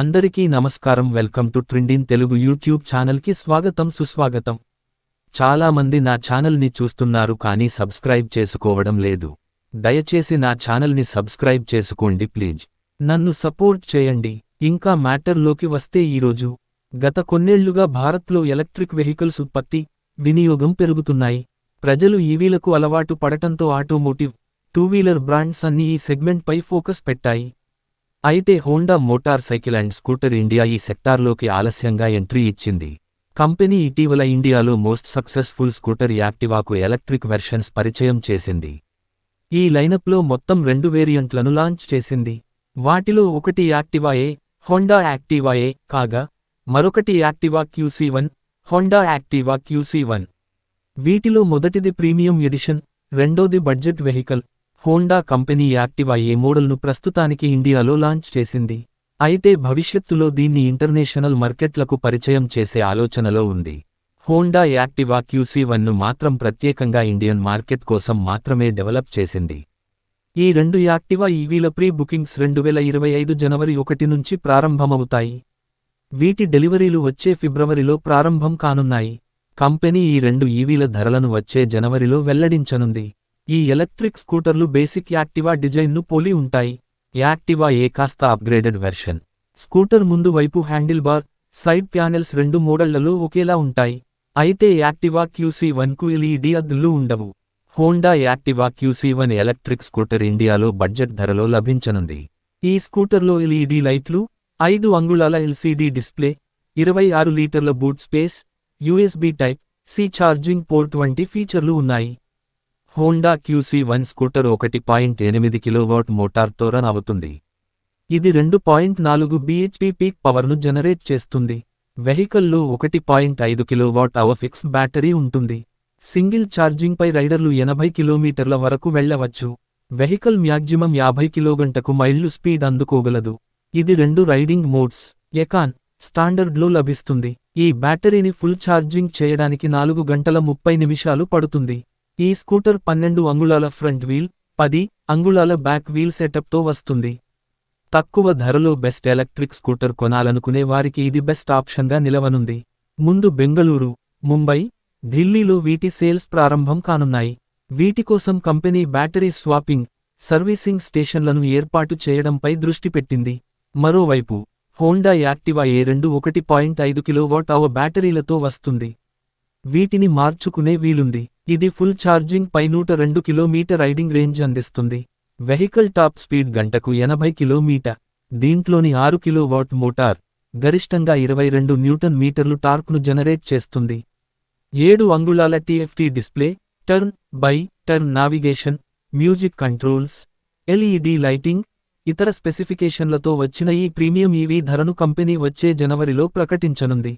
అందరికీ నమస్కారం. Welcome to trending Telugu YouTube ఛానల్కి స్వాగతం సుస్వాగతం. చాలా మంది నా ఛానల్ని చూస్తున్నారు కానీ సబ్స్క్రైబ్ చేసుకోవడం లేదు. దయచేసి నా ఛానల్ని సబ్స్క్రైబ్ చేసుకోండి ప్లీజ్. నన్ను సపోర్ట్ చేయండి. ఇంకా మ్యాటర్లోకి వస్తే ఈరోజు గత కొన్నేళ్ళుగా భారత్లో ఎలక్ట్రిక్ వెహికల్స్ ఉత్పత్తి వినియోగం పెరుగుతున్నాయి. ప్రజలు ఈవీలకు అలవాటు పడటంతో ఆటోమోటివ్ టూ వీలర్ బ్రాండ్స్ అన్ని ఈ సెగ్మెంట్పై ఫోకస్ పెట్టాయి. అయితే Honda motor cycle and scooter India ఈ సెక్టార్లోకి ఆలస్యంగా ఎంట్రీ ఇచ్చింది. కంపెనీ ఇటీవల ఇండియాలో మోస్ట్ సక్సెస్ఫుల్ స్కూటర్ యాక్టివాకు ఎలక్ట్రిక్ వెర్షన్స్ పరిచయం చేసింది. ఈ లైనప్లో మొత్తం రెండు వేరియంట్లను లాంచ్ చేసింది. వాటిలో ఒకటి యాక్టివాయే హోండా యాక్టివాయే కాగా మరొకటి Activa QC one Honda Activa QC one. వీటిలో మొదటిది ప్రీమియం ఎడిషన్ రెండోది budget vehicle Honda company Activa ఏ మోడల్ను ప్రస్తుతానికి ఇండియాలో లాంచ్ చేసింది. అయితే భవిష్యత్తులో దీన్ని ఇంటర్నేషనల్ మార్కెట్లకు పరిచయం చేసే ఆలోచనలో ఉంది. హోండా యాక్టివా క్యూసీ వన్ను మాత్రం ప్రత్యేకంగా ఇండియన్ మార్కెట్ కోసం మాత్రమే డెవలప్ చేసింది. ఈ రెండు యాక్టివా ఈవీల ప్రీ బుకింగ్స్ రెండు వేల ఇరవై ఐదు జనవరి ఒకటి నుంచి ప్రారంభమవుతాయి. వీటి డెలివరీలు వచ్చే ఫిబ్రవరిలో ప్రారంభం కానున్నాయి. కంపెనీ ఈ రెండు ఈవీల ధరలను వచ్చే జనవరిలో వెల్లడించనుంది. ఈ ఎలక్ట్రిక్ స్కూటర్లు బేసిక్ యాక్టివా డిజైన్ను పోలి ఉంటాయి. యాక్టివా ఏ కాస్త అప్గ్రేడెడ్ వెర్షన్. స్కూటర్ ముందు వైపు హ్యాండిల్ బార్ సైడ్ ప్యానెల్స్ రెండు మోడళ్ళలో ఒకేలా ఉంటాయి. అయితే యాక్టివా క్యూసీ వన్కు ఎల్ఈడి అద్దులు ఉండవు. Honda Activa QC one electric scooter ఇండియాలో బడ్జెట్ ధరలో లభించనుంది. ఈ స్కూటర్లో ఎల్ఈడి లైట్లు ఐదు అంగుళాల ఎల్సీడీ డిస్ప్లే ఇరవై ఆరు లీటర్ల boot space USB type C charging port వంటి ఫీచర్లు ఉన్నాయి. హోండా క్యూసీ వన్ స్కూటర్ ఒకటి పాయింట్ ఎనిమిది కిలోవాట్ మోటార్తో రన్ అవుతుంది. ఇది రెండు పాయింట్ నాలుగు బీహెచ్పీ పీక్ పవర్ను జనరేట్ చేస్తుంది. వెహికల్లో ఒకటి పాయింట్ ఐదు కిలోవాట్ అవర్ ఫిక్స్ బ్యాటరీ ఉంటుంది. సింగిల్ ఛార్జింగ్పై రైడర్లు ఎనభై కిలోమీటర్ల వరకు వెళ్ళవచ్చు వెహికల్ మ్యాగ్జిమం యాభై కిలోగంటకు మైళ్ళు స్పీడ్ అందుకోగలదు. ఇది రెండు రైడింగ్ మోడ్స్ ఎకాన్ స్టాండర్డ్లో లభిస్తుంది. ఈ బ్యాటరీని ఫుల్ ఛార్జింగ్ చేయడానికి నాలుగు గంటల ముప్పై నిమిషాలు పడుతుంది. ఈ స్కూటర్ పన్నెండు అంగుళాల ఫ్రంట్ వీల్ పది అంగుళాల బ్యాక్ వీల్ సెటప్తో వస్తుంది. తక్కువ ధరలో బెస్ట్ ఎలక్ట్రిక్ స్కూటర్ కొనాలనుకునే వారికి ఇది బెస్ట్ ఆప్షన్గా నిలవనుంది. ముందు బెంగళూరు ముంబై ఢిల్లీలో వీటి సేల్స్ ప్రారంభం కానున్నాయి. వీటి కోసం కంపెనీ బ్యాటరీ స్వాపింగ్ సర్వీసింగ్ స్టేషన్లను ఏర్పాటు చేయడంపై దృష్టి పెట్టింది. మరోవైపు హోండా యాక్టివా ఏ రెండు ఒకటి పాయింట్ ఐదు కిలోవాట్ అవ బ్యాటరీలతో వస్తుంది. వీటిని మార్చుకునే వీలుంది. ఇది ఫుల్ ఛార్జింగ్ పై నూట రెండు కిలోమీటర్ రైడింగ్ రేంజ్ అందిస్తుంది. వెహికల్ టాప్ స్పీడ్ గంటకు ఎనభై కిలోమీటర్. దీంట్లోని ఆరు కిలోవాట్ మోటార్ గరిష్టంగా ఇరవై రెండు న్యూటన్ మీటర్లు టార్క్ను జనరేట్ చేస్తుంది. ఏడు అంగుళాల TFT display turn by turn navigation music controls LED lighting ఇతర స్పెసిఫికేషన్లతో వచ్చిన ఈ ప్రీమియం ఈవీ ధరను కంపెనీ వచ్చే జనవరిలో ప్రకటించనుంది.